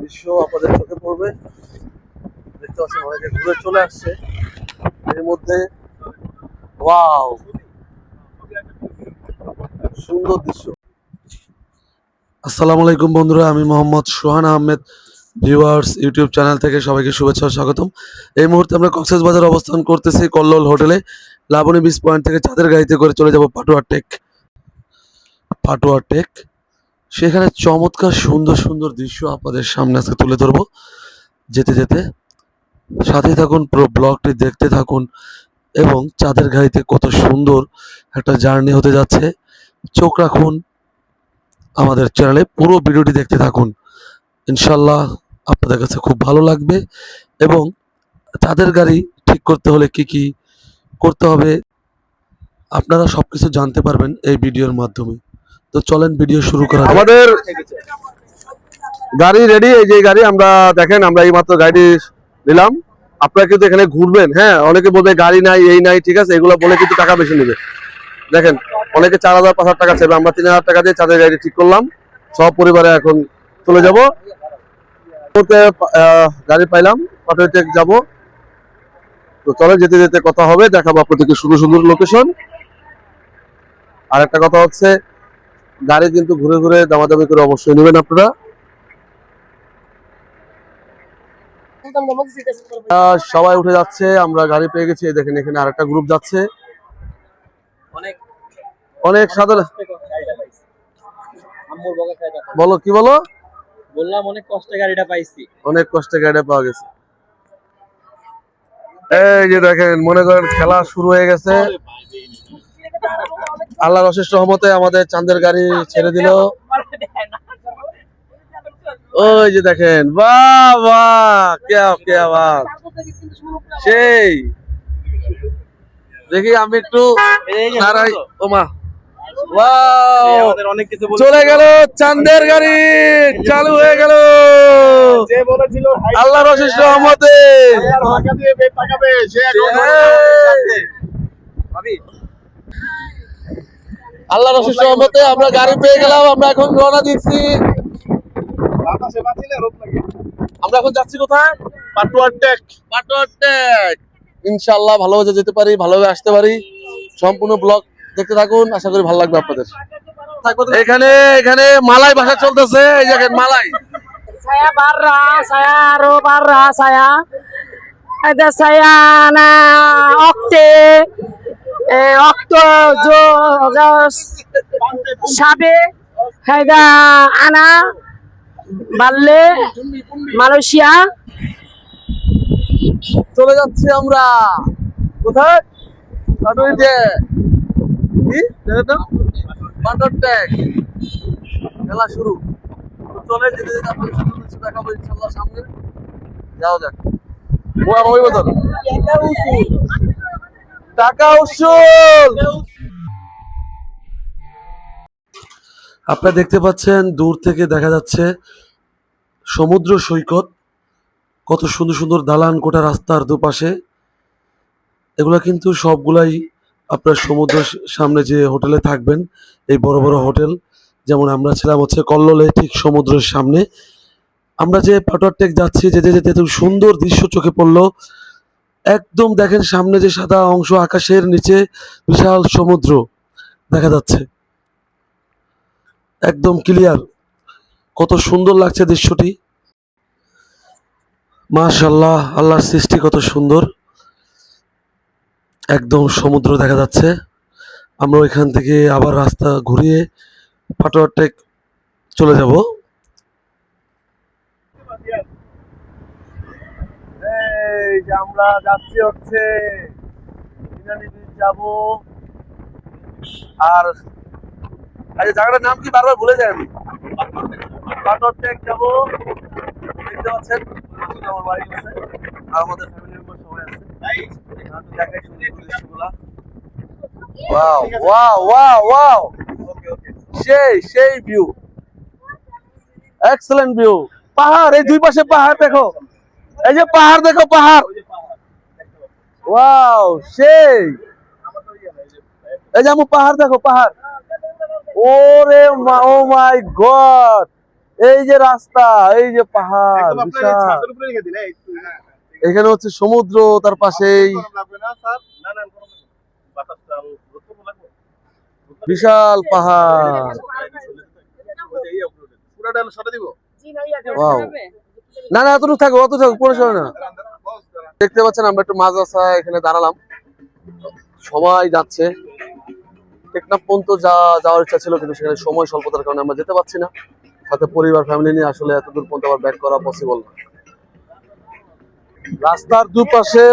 দৃশ্য আপনাদের চোখে পড়বে। দেখতে পাচ্ছেন অনেকে ঘুরে চলে আসছে। এর মধ্যে, ওয়াও! সুন্দর দৃশ্য। আসসালামু আলাইকুম বন্ধুরা, আমি Mohammad Sohan Ahmed. Viewers, YouTube channel থেকে সবাইকে শুভেচ্ছা স্বাগতম। এই মুহূর্তে আমরা কক্সেস বাজার অবস্থান করতেছি কল্লোল হোটেলে। লাবণী বিচ পয়েন্ট থেকে চাঁদের গাড়িতে করে চলে যাব পাটুয়া টেক পাটুয়া টেক সেখানে চমৎকার, সুন্দর সুন্দর দৃশ্য আপনাদের সামনে আজকে তুলে ধরবো। যেতে যেতে সাথে থাকুন, পুরো ব্লগটি দেখতে থাকুন এবং চাঁদের গাড়িতে কত সুন্দর একটা জার্নি হতে যাচ্ছে। চোখ রাখুন আমাদের চ্যানেলে, পুরো ভিডিওটি দেখতে থাকুন। ইনশাল্লাহ আপনাদের কাছে খুব ভালো লাগবে এবং চাঁদের গাড়ি ঠিক করতে হলে কি কি করতে হবে আপনারা সব কিছু জানতে পারবেন এই ভিডিওর মাধ্যমে। তো চলেন ভিডিও শুরু করা আমাদের গাড়ি রেডি এই যে গাড়ি আমরা দেখেন, আমরা এই মাত্র গাড়ি নিলাম। আপনারা কিন্তু এখানে ঘুরবেন হ্যাঁ? অনেকে বলবে গাড়ি নাই, এই নাই, ঠিক আছে? এগুলো বলে কিন্তু টাকা বেশি নেবে। দেখেন, অনেকে চার হাজার, পাঁচ হাজার টাকা চাইবে, আমরা তিন হাজার টাকা দিয়ে চাঁদের গাড়ি ঠিক করলাম। সব পরিবারে এখন চলে যাব। মুহূর্তে, গাড়ি পাইলাম পাটুয়াতে যাব। তো চলে যেতে যেতে কথা হবে দেখাবো আপনাদেরকে সুন্দর সুন্দর লোকেশন আর একটা কথা হচ্ছে গাড়ি কিন্তু ঘুরে ঘুরে দামাদামি করে অবশ্যই নেবেন আপনারা। সবাই উঠে যাচ্ছে আমরা গাড়ি পেয়ে গেছি দেখেন এখানে আরেকটা গ্রুপ যাচ্ছে। অনেক সাধারণ বলো কি বলো? বললাম অনেক কষ্টে গাড়িটা পাইছি। অনেক কষ্টে গাড়ি পাওয়া গেছে। এই যে দেখেন মনে করেন খেলা শুরু হয়ে গেছে। আল্লাহর অশেষ রহমতে আমাদের চাঁদের গাড়ি ছেড়ে দিল। ওই যে দেখেন বাহ বাহ কে কে সেই। দেখি আমি একটু দাঁড়াই ওমা। চলে গেল চাঁদের গাড়ি চালু হয়ে গেল। যে বলেছিল আল্লাহর অশেষ রহমতে। টাকা দিয়ে বে টাকা পেয়ে সে এখন এই, ভাবি। আল্লাহর অশেষ রহমতে আমরা গাড়ি পেয়ে গেলাম আমরা এখন রওনা দিচ্ছি। আমরা এখন যাচ্ছি কোথায়? পাটুয়ার টেক। পাটোয়ার টেক। ইনশাআল্লাহ ভালোভাবে যেতে পারি ভালোভাবে আসতে পারি। সম্পূর্ণ ব্লগ দেখতে থাকুন আশা করি ভালো লাগবে আপনাদের। এখানে এখানে মালাই ভাষা চলতেছে এই জায়গায় মালাই। মালয়েশিয়া। চলে যাচ্ছি আমরা। কোথায়? কি? খেলা শুরু। চলে যেতে যেতে আপনাদের দেখাবো ইনশাল্লাহ সামনে। যাও যাক। ও আমার ওই মতন টাকা উসুল! আপনারা দেখতে পাচ্ছেন দূর থেকে দেখা যাচ্ছে সমুদ্র সৈকত। কত সুন্দর সুন্দর দালান কোটা রাস্তার দুপাশে। এগুলো কিন্তু সবগুলাই আপনার সমুদ্র সামনে যে হোটেলে থাকবেন, এই বড় বড় হোটেল, যেমন আমরা ছিলাম হচ্ছে কল্লোলে, ঠিক সমুদ্রের সামনে। আমরা যে পাটোয়ার টেক যাচ্ছি যেতে যেতে এত সুন্দর দৃশ্য চোখে পড়ল। একদম দেখেন সামনে যে সাদা অংশ আকাশের নিচে বিশাল সমুদ্র দেখা যাচ্ছে। একদম ক্লিয়ার। কত সুন্দর লাগছে দৃশ্যটি। মাশাল্লাহ আল্লাহর সৃষ্টি কত সুন্দর। একদম সমুদ্র দেখা যাচ্ছে। আমরা ওইখান থেকে আবার রাস্তা ঘুরিয়ে টেক চলে যাব। আমরা যাচ্ছি হচ্ছে যাব। আর আচ্ছা জায়গাটার নাম কি বারবার ভুলে যাই আমি? টেক যাব। দেখতে পাচ্ছেন, আমার বাড়ি আছে, আর আমাদের ফ্যামিলি মেম্বার সবাই আছে এখানে তো দেখাই সুন্দর দৃশ্যগুলা wow wow wow wow okay okay সেই সেই ভিউ এক্সেলেন্ট ভিউ পাহাড় এই দুই পাশে পাহাড় দেখো। এই যে পাহাড় দেখো পাহাড়। ওয়াও সেই। এই যে আমু পাহাড় দেখো পাহাড়। ওরে মা ও মাই গড। এই যে রাস্তা এই যে পাহাড় বিশাল। এখানে হচ্ছে সমুদ্র তার পাশেই বিশাল পাহাড়। না না এতটুকু থাকো অত থাকো পরে সরে না। দেখতে পাচ্ছেন আমরা একটু মাদ্রাসা এখানে দাঁড়ালাম। সবাই যাচ্ছে। টেকনাফ পর্যন্ত যা যাওয়ার ইচ্ছা ছিল কিন্তু সেখানে সময় স্বল্পতার কারণে আমরা যেতে পারছি না। সাথে পরিবার ফ্যামিলি নিয়ে আসলে এত দূর পর্যন্ত আবার ব্যাক করা পসিবল না। রাস্তার দুপাশে,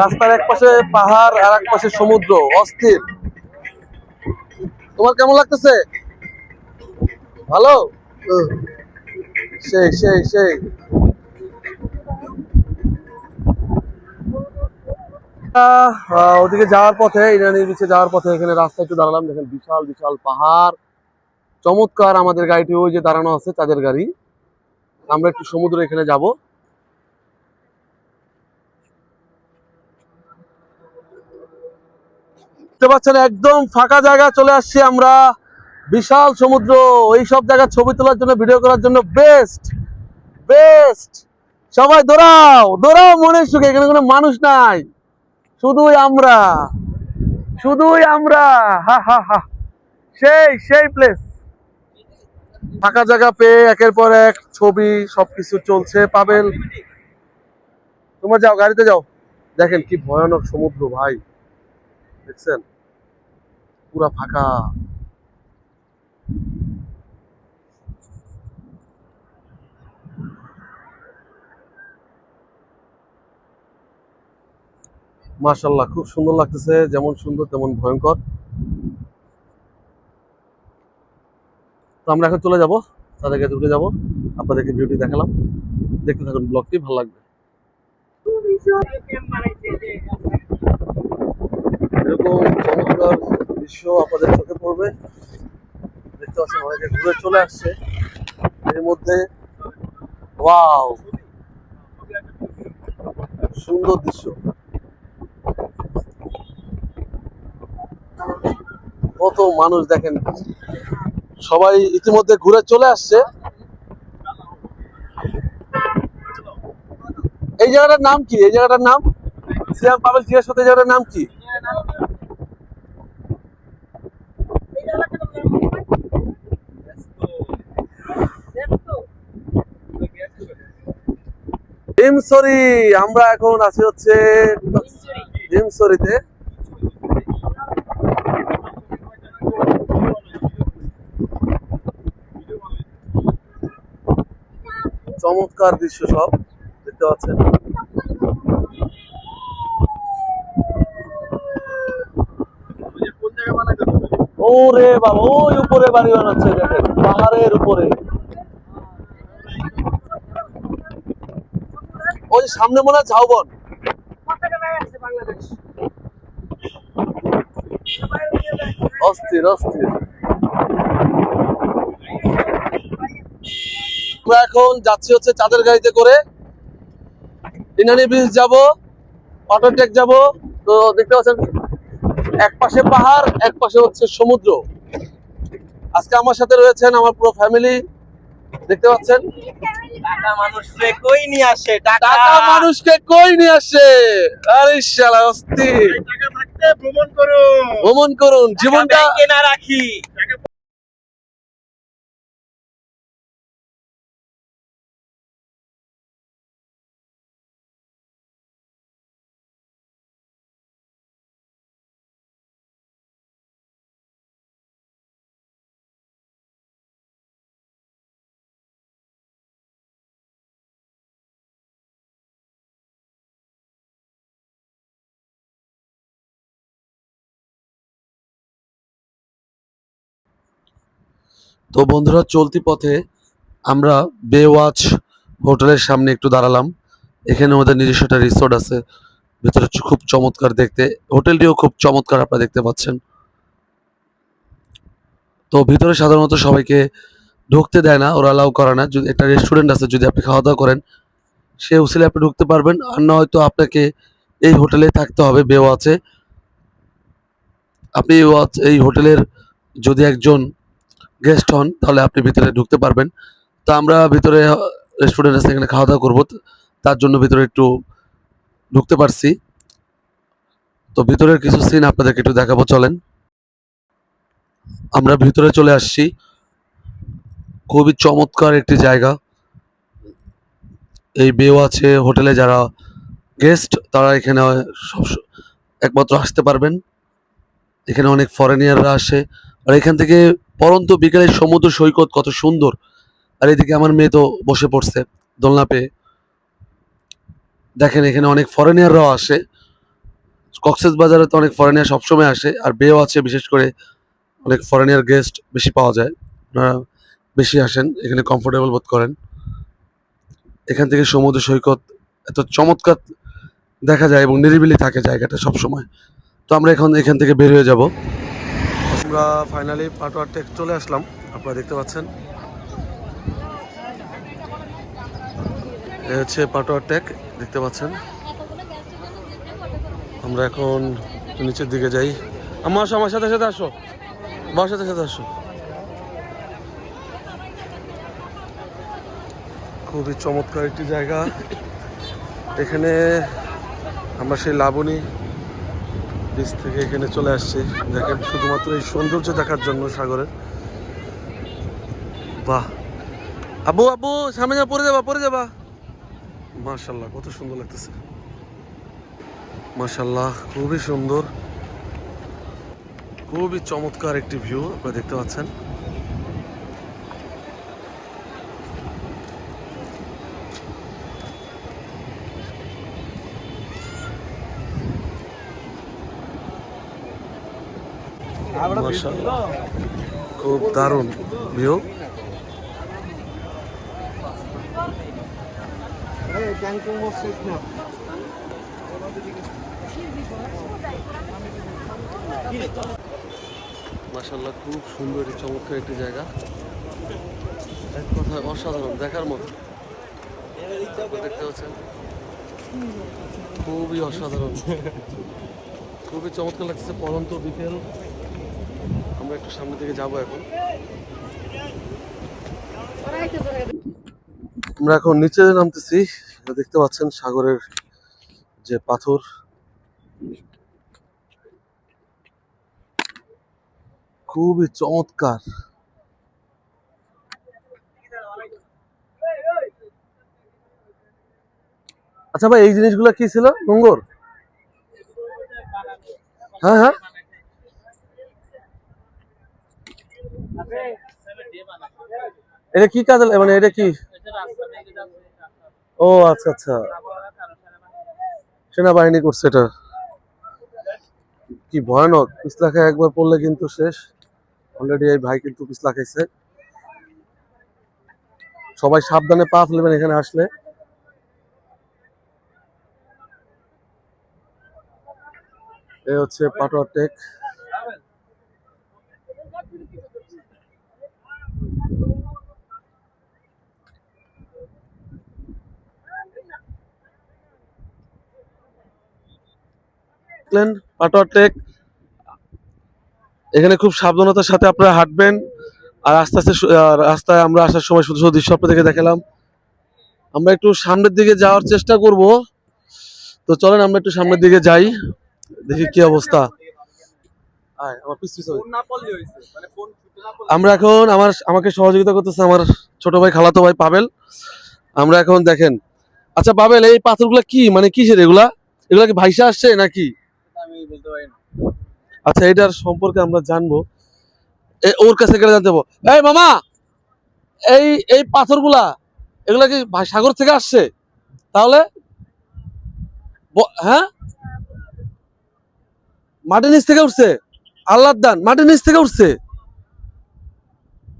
রাস্তার এক পাশে পাহাড় আর এক পাশে সমুদ্র, অস্থির। তোমার কেমন লাগতেছে? ভালো? সেই সেই সেই। ওদিকে যাওয়ার পথে ইরানি বিচে যাওয়ার পথে এখানে রাস্তা একটু দাঁড়ালাম। দেখেন বিশাল বিশাল পাহাড়। চমৎকার আমাদের গাড়িটি ওই যে দাঁড়ানো আছে, তাদের গাড়ি। আমরা একটু সমুদ্র এখানে যাব। দেখতে পাচ্ছেন একদম ফাঁকা জায়গা চলে আসছি আমরা। বিশাল সমুদ্র এই সব জায়গায় ছবি তোলার জন্য ভিডিও করার জন্য বেস্ট বেস্ট সবাই দৌড়াও দৌড়াও মনের সুখে, এখানে কোনো মানুষ নাই। শুধুই আমরা শুধুই আমরা। হা হা হা। সেই সেই প্লেস ফাঁকা জায়গা পেয়ে একের পর এক ছবি, সবকিছু চলছে। পাবেন তোমরা যাও, গাড়িতে যাও। দেখেন কি ভয়ানক সমুদ্র ভাই। দেখছেন? পুরা ফাঁকা। মাশাল্লাহ খুব সুন্দর লাগতেছে, যেমন সুন্দর তেমন ভয়ঙ্কর। তো আমরা এখন চলে যাব তাদেরকে ঢুকে যাব, আপনাদেরকে ভিডিওটি দেখালাম। দেখতে থাকুন, ব্লগটি ভালো লাগবে। এরকম চমৎকার দৃশ্য আপনাদের চোখে পড়বে। দেখতে পাচ্ছেন অনেকে ঘুরে চলে আসছে। এর মধ্যে, ওয়াও! সুন্দর দৃশ্য। কত মানুষ দেখেন। সবাই ইতিমধ্যে ঘুরে চলে আসছে। এই জায়গাটার নাম কি? এই জায়গাটার নাম? শ্রীরাম পাবেল জিজ্ঞেস জায়গাটার নাম কি? ডিমসরি আমরা এখন আছি হচ্ছে ডিমসরিতে চমৎকার দৃশ্য সব, দেখতে পাচ্ছেন। ওরে বাবা, ওই উপরে বাড়ি বানাচ্ছে দেখেন, পাহাড়ের উপরে। ওই সামনে মনে হয় ঝাউবন। অস্থির অস্থির। আমরা এখন যাচ্ছি হচ্ছে চাঁদের গাড়িতে করে। ইনানি ব্রিজ যাব অটোটেক যাব। তো দেখতে পাচ্ছেন, এক পাশে পাহাড়, এক পাশে হচ্ছে সমুদ্র। আজকে আমার সাথে রয়েছেন আমার পুরো ফ্যামিলি দেখতে পাচ্ছেন? টাকা মানুষকে কই নিয়ে আসে? টাকা! মানুষকে কই নিয়ে আসে? আরে শালা অস্থির। ভ্রমণ করুন। ভ্রমণ করুন। জীবনটা না রাখি। তো বন্ধুরা, চলতি পথে আমরা বে ওয়াচ হোটেলের সামনে একটু দাঁড়ালাম। এখানে ওদের নিজস্ব একটা রিসোর্ট আছে, ভেতরে খুব চমৎকার দেখতে, হোটেলটিও খুব চমৎকার আপনারা দেখতে পাচ্ছেন। তো ভিতরে সাধারণত সবাইকে ঢুকতে দেয় না, ওরা অ্যালাউ করে না। যদি একটা রেস্টুরেন্ট আছে, যদি আপনি খাওয়া দাওয়া করেন, সে উসিলে আপনি ঢুকতে পারবেন, আর না হয়তো আপনাকে এই হোটেলে থাকতে হবে বে ওয়াচে আপনি এই হোটেলের যদি একজন গেস্ট হন, তাহলে আপনি ভিতরে ঢুকতে পারবেন। তো আমরা ভিতরে রেস্টুরেন্ট আছে, এখানে খাওয়া দাওয়া করব। তার জন্য ভিতরে একটু ঢুকতে পারছি। তো ভিতরের কিছু সিন আপনাদেরকে একটু দেখাবো, চলেন। আমরা ভিতরে চলে আসছি। খুবই চমৎকার একটি জায়গা। এই বেও আছে হোটেলে যারা গেস্ট, তারা এখানে একমাত্র আসতে পারবেন। এখানে অনেক ফরেনিয়াররা আসে। আর এখান থেকে পরন্ত বিকেলে সমুদ্র সৈকত কত সুন্দর। আর এদিকে আমার মেয়ে তো বসে পড়ছে দোলনা পেয়ে। দেখেন এখানে অনেক ফরেনিয়াররাও আসে। কক্সেস বাজারে তো অনেক ফরেনিয়ার সবসময় আসে, আর বেও আছে, বিশেষ করে অনেক ফরেনিয়ার গেস্ট বেশি পাওয়া যায়। আপনারা বেশি আসেন, এখানে কমফোর্টেবল বোধ করেন। এখান থেকে সমুদ্র সৈকত এত চমৎকার দেখা যায় এবং নিরিবিলি থাকে জায়গাটা সবসময়। তো আমরা এখন এখান থেকে বের হয়ে যাব। আমরা ফাইনালি পাটোয়ার টেক চলে আসলাম। আপনারা দেখতে পাচ্ছেন। এ হচ্ছে পাটোয়ার টেক দেখতে পাচ্ছেন। আমরা এখন নিচের দিকে যাই। আমার আসো আমার সাথে সাথে আসো। আমার সাথে সাথে আসো। খুবই চমৎকার একটি জায়গা। এখানে আমরা সেই লাবণী বিচ থেকে এখানে চলে আসছি। দেখেন, শুধুমাত্র এই সৌন্দর্য দেখার জন্য সাগরের। বাহ। আবু আবু, সামনে যা, পড়ে যাবা পড়ে যাবা। মার্শাল্লাহ কত সুন্দর লাগতেছে। মার্শাল্লাহ খুবই সুন্দর। খুবই চমৎকার একটি ভিউ, আপনারা দেখতে পাচ্ছেন। খুব দারুণ ভিউ। মাশাল্লাহ খুব সুন্দর চমৎকার একটি জায়গা। এক কথায় অসাধারণ, দেখার মতো। দেখতে পাচ্ছেন? খুবই অসাধারণ। খুবই চমৎকার লাগছে পরন্ত বিকেল আমরা একটু সামনের দিকে যাব এখন। আমরা এখন নিচে নামতেছি দেখতে পাচ্ছেন সাগরের যে পাথর। খুবই চমৎকার। আচ্ছা ভাই, এই জিনিসগুলো কি ছিল? নোংর হ্যাঁ হ্যাঁ। এটা কি কাজ মানে এটা কি? ও আচ্ছা আচ্ছা। সেনাবাহিনী করছে এটা। কি ভয়ানক। পিছলা খায় একবার পড়লে কিন্তু শেষ। অলরেডি এই ভাই কিন্তু পিছলা খাইছে সবাই সাবধানে পা ফেলবেন এখানে আসলে। এ হচ্ছে পাটোয়া টেক এখানে খুব সাবধানতার সাথে আপনারা হাঁটবেন। আর আস্তে আস্তে রাস্তায় আমরা আসার সময় শুধু শুধু দৃশ্য আপনাদেরকে দেখালাম। আমরা একটু সামনের দিকে যাওয়ার চেষ্টা করব। তো চলেন আমরা একটু সামনের দিকে যাই। দেখি কি অবস্থা। আয়, আমার এখন আমার আমাকে সহযোগিতা করতেছে আমার ছোট ভাই খালাতো ভাই পাবেল। আমরা এখন দেখেন আচ্ছা পাবেল এই পাথরগুলা কি? মানে কিসের এগুলা? এগুলা কি ভাইসা আসছে নাকি? আচ্ছা এটার সম্পর্কে আমরা জানব। ওর কাছে গেলে জানতে পারব। এই মামা এই এই পাথরগুলা এগুলা কি সাগর থেকে আসছে? তাহলে হ্যাঁ? মাটির নিচ থেকে উঠছে? আল্লাহর দান, মাটির নিচ থেকে উঠছে।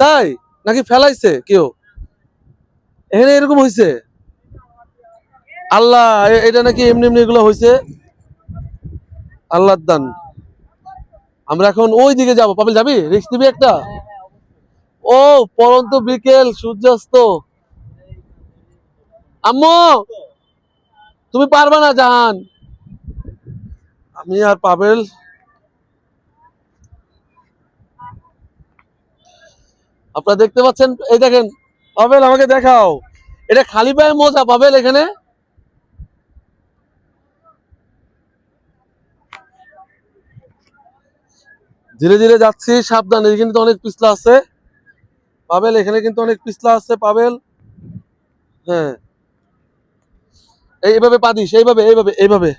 তাই? নাকি ফেলাইছে কেউ? এখানে এরকম হয়েছে আল্লাহ এটা নাকি এমনি এমনি এগুলো হয়েছে আল্লাহর দান। আমরা এখন ওই দিকে যাব। পাবেল যাবি? রিক্স দিবি একটা? ও পরন্ত বিকেল, সূর্যাস্ত। আম্মু, তুমি পারবা না, জাহান। আমি আর পাবেল আপনারা দেখতে পাচ্ছেন, এই দেখেন, পাবেল, আমাকে দেখাও। এটা খালি পায়ে মোজা, পাবেল, এখানে। ধীরে ধীরে যাচ্ছি, সাবধান, এখানে তো অনেক পিছলা আছে। পাবেল, এখানে কিন্তু অনেক পিছলা আছে, পাবেল। হ্যাঁ। এই এইভাবে পাদিস এইভাবে এইভাবে এইভাবে।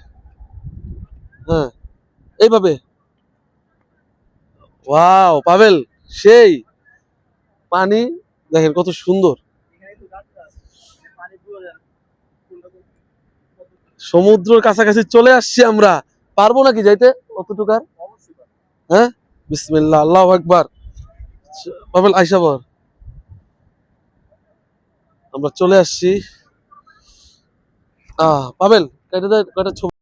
হ্যাঁ এইভাবে। ওয়াও, পাবেল, সেই। পানি, দেখেন কত সুন্দর। সমুদ্রের কাছাকাছি চলে আসছি আমরা। পারব নাকি যাইতে? অতটুকার হ্যাঁ? বিসমিল্লাহ, আল্লাহ একবার পাবেল আইসা বর আমরা চলে আসছি। আহ পাবেল কয়টা দে- কয়টা ছবি?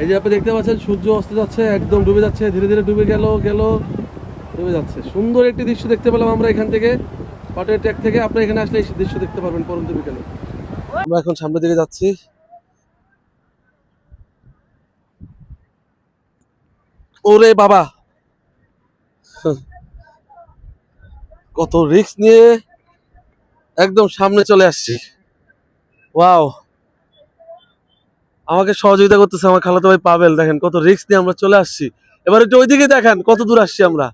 এই যে আপনি দেখতে পাচ্ছেন, সূর্য অস্ত যাচ্ছে, একদম ডুবে যাচ্ছে, ধীরে ধীরে ডুবে গেল গেল, ডুবে যাচ্ছে। সুন্দর একটি দৃশ্য দেখতে পেলাম আমরা এখান থেকে, পাটের ট্যাগ থেকে। আপনি এখানে আসলে এই দৃশ্য দেখতে পারবেন পরন্ত বিকেলে আমরা এখন সামনের দিকে যাচ্ছি। ওরে বাবা! কত রিস্ক নিয়ে একদম সামনে চলে আসছি। ওয়াও আমাকে সহযোগিতা করতেছে, আমার খালাতো ভাই পাবেল, দেখেন কত রিস্ক নিয়ে আমরা চলে আসছি। এবার একটু ওইদিকে দেখেন, কত দূর আসছি আমরা।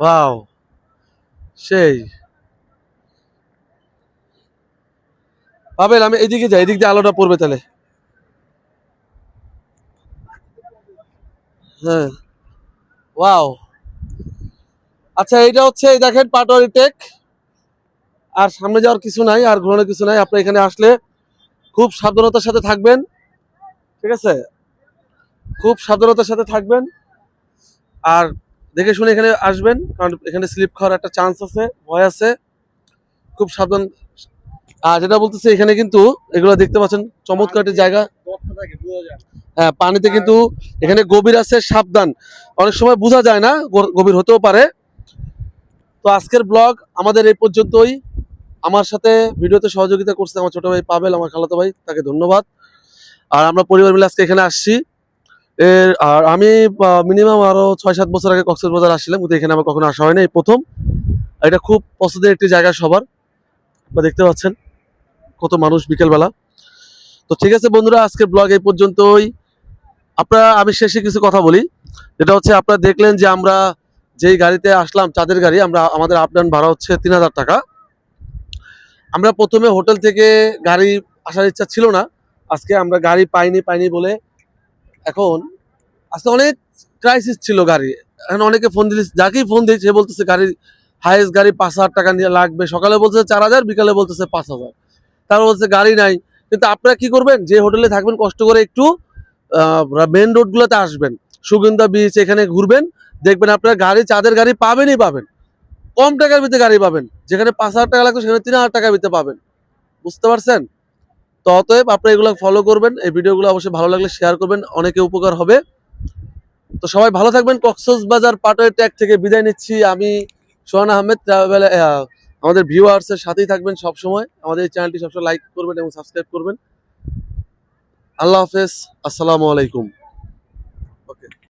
ওয়াও সেই। পাবেল, আমি এইদিকে যাই এদিক দিয়ে আলোটা পড়বে তাহলে। হ্যাঁ। ওয়াও আচ্ছা এইটা হচ্ছে দেখেন পাটোয়ারি টেক। আর সামনে যাওয়ার কিছু নাই, আর ঘোরানোর কিছু নাই। আপনি এখানে আসলে খুব সাবধানতার সাথে থাকবেন। ঠিক আছে? খুব সাবধানতার সাথে থাকবেন। আর দেখে শুনে এখানে আসবেন, কারণ এখানে স্লিপ খাওয়ার একটা চান্স আছে, ভয় আছে। খুব সাবধান আর যেটা বলতেছে, এখানে কিন্তু এগুলো দেখতে পাচ্ছেন, চমৎকার একটি জায়গা। হ্যাঁ পানিতে কিন্তু এখানে গভীর আছে, সাবধান। অনেক সময় বোঝা যায় না, গভীর হতেও পারে। তো আজকের ব্লগ আমাদের এই পর্যন্তই। আমার সাথে ভিডিওতে সহযোগিতা করছে আমার ছোট ভাই পাবেল, আমার খালাতো ভাই, তাকে ধন্যবাদ। আর আমরা পরিবার মিলে আজকে এখানে আসছি। এর, আর আমি মিনিমাম আরও ছয় সাত বছর আগে কক্সবাজার আসছিলাম, কিন্তু এখানে আমার কখনো আসা হয়নি, এই প্রথম। এটা খুব পছন্দের একটি জায়গা সবার, আপনারা দেখতে পাচ্ছেন কত মানুষ বিকেলবেলা। তো ঠিক আছে বন্ধুরা, আজকের ব্লগ এই পর্যন্তই। আপনারা, আমি শেষে কিছু কথা বলি। যেটা হচ্ছে, আপনারা দেখলেন যে আমরা যেই গাড়িতে আসলাম, চাঁদের গাড়ি, আমরা, আমাদের আপ ভাড়া হচ্ছে তিন হাজার টাকা। আমরা প্রথমে হোটেল থেকে গাড়ি আসার ইচ্ছা ছিল না। আজকে আমরা গাড়ি পাইনি পাইনি বলে এখন আজকে অনেক ক্রাইসিস ছিল গাড়ি। এখন অনেকে ফোন দিলি, যাকেই ফোন দিয়েছে, সে বলতেছে গাড়ি হাইয়েস্ট গাড়ি পাঁচ হাজার টাকা নিয়ে লাগবে। সকালে বলতেছে চার হাজার, বিকালে বলতেছে পাঁচ হাজার। তারপর বলছে গাড়ি নাই। কিন্তু আপনারা কি করবেন? যে হোটেলে থাকবেন, কষ্ট করে একটু মেন রোডগুলোতে আসবেন। সুগন্ধা বিচ এখানে ঘুরবেন। দেখবেন আপনারা গাড়ি, চাঁদের গাড়ি পাবেনই পাবেন। কম টাকার ভিতরে গাড়ি পাবেন। যেখানে পাঁচ হাজার টাকা লাগতো সেখানে তিন হাজার টাকার ভিতরে পাবেন। বুঝতে পারছেন? তো অতএব আপনারা এগুলো ফলো করবেন। এই ভিডিওগুলো অবশ্যই ভালো লাগলে শেয়ার করবেন। অনেকে উপকার হবে। তো সবাই ভালো থাকবেন। কক্সবাজার পাটোয়ের ট্যাগ থেকে বিদায় নিচ্ছি। আমি সোহান আহমেদ ট্রাভেল আমাদের ভিউয়ার্সের সাথেই থাকবেন সব সময় আমাদের এই চ্যানেলটি সবসময় লাইক করবেন এবং সাবস্ক্রাইব করবেন। আল্লাহ হাফেজ। আসসালামু আলাইকুম।